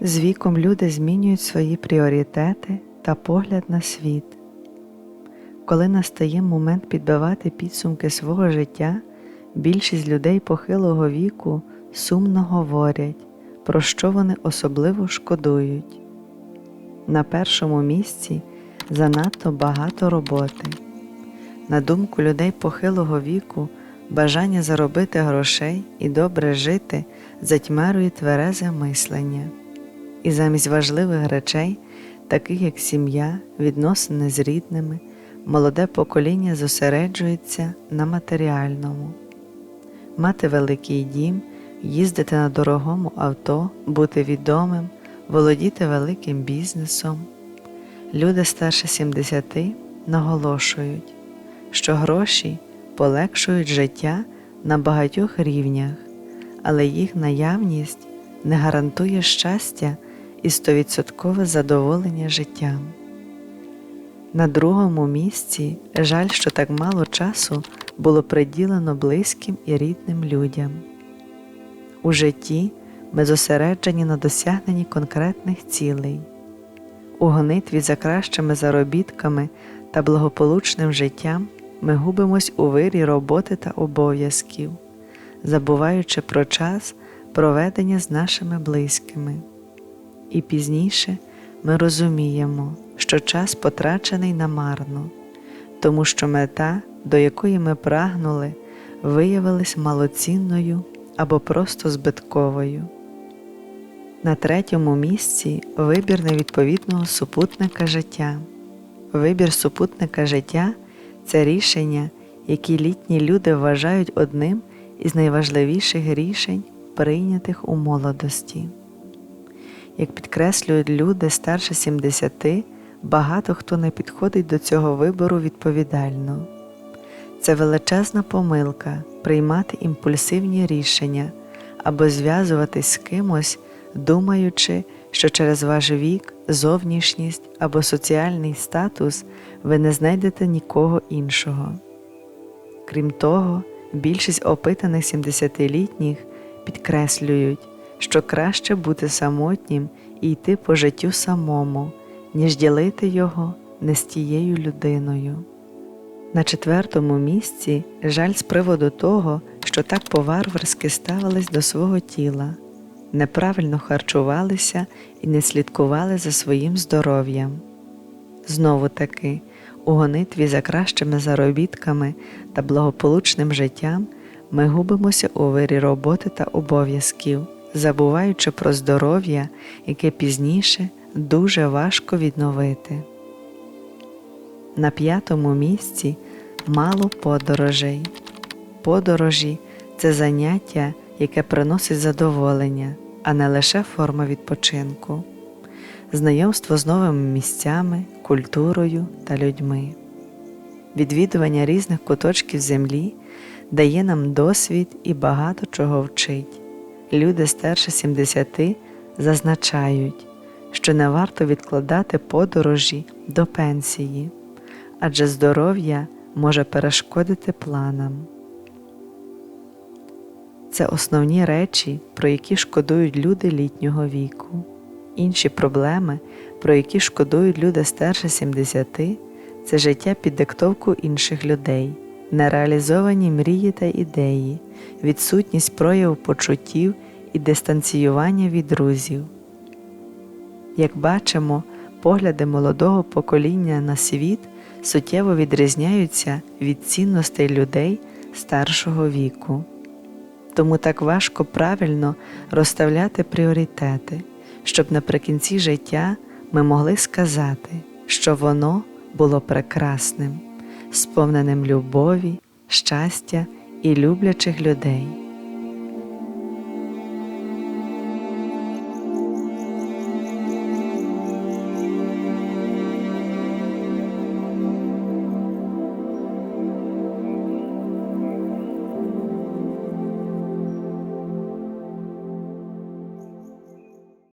З віком люди змінюють свої пріоритети та погляд на світ. Коли настає момент підбивати підсумки свого життя, більшість людей похилого віку сумно говорять, про що вони особливо шкодують. На першому місці занадто багато роботи. На думку людей похилого віку, бажання заробити грошей і добре жити затьмарює тверезе мислення. І замість важливих речей, таких як сім'я, відносини з рідними, молоде покоління зосереджується на матеріальному. Мати великий дім, їздити на дорогому авто, бути відомим, володіти великим бізнесом. Люди старше 70 наголошують, що гроші полегшують життя на багатьох рівнях, але їх наявність не гарантує щастя і стовідсоткове задоволення життям. На другому місці жаль, що так мало часу було приділено близьким і рідним людям. У житті ми зосереджені на досягненні конкретних цілей, у гонитві за кращими заробітками та благополучним життям ми губимось у вирі роботи та обов'язків, забуваючи про час проведення з нашими близькими. І пізніше ми розуміємо, що час потрачений намарно, тому що мета, до якої ми прагнули, виявилась малоцінною або просто збитковою. На третьому місці вибір невідповідного супутника життя. Вибір супутника життя це рішення, які літні люди вважають одним із найважливіших рішень, прийнятих у молодості. Як підкреслюють люди старше 70, багато хто не підходить до цього вибору відповідально. Це величезна помилка приймати імпульсивні рішення або зв'язуватись з кимось, думаючи, що через ваш вік, зовнішність або соціальний статус ви не знайдете нікого іншого. Крім того, більшість опитаних 70-літніх підкреслюють, що краще бути самотнім і йти по життю самому, ніж ділити його не з тією людиною. На четвертому місці жаль з приводу того, що так по-варварськи ставились до свого тіла, неправильно харчувалися і не слідкували за своїм здоров'ям. Знову таки, у гонитві за кращими заробітками та благополучним життям ми губимося у вирі роботи та обов'язків, забуваючи про здоров'я, яке пізніше дуже важко відновити. На п'ятому місці мало подорожей. Подорожі це заняття, яке приносить задоволення, а не лише форма відпочинку, знайомство з новими місцями, культурою та людьми. Відвідування різних куточків землі дає нам досвід і багато чого вчить. Люди старше 70 зазначають, що не варто відкладати подорожі до пенсії, адже здоров'я може перешкодити планам. Це основні речі, про які шкодують люди літнього віку. Інші проблеми, про які шкодують люди старше 70, це життя під диктовку інших людей, нереалізовані мрії та ідеї, відсутність прояву почуттів і дистанціювання від друзів. Як бачимо, погляди молодого покоління на світ суттєво відрізняються від цінностей людей старшого віку. Тому так важко правильно розставляти пріоритети, щоб наприкінці життя ми могли сказати, що воно було прекрасним, сповненим любові, щастя і люблячих людей.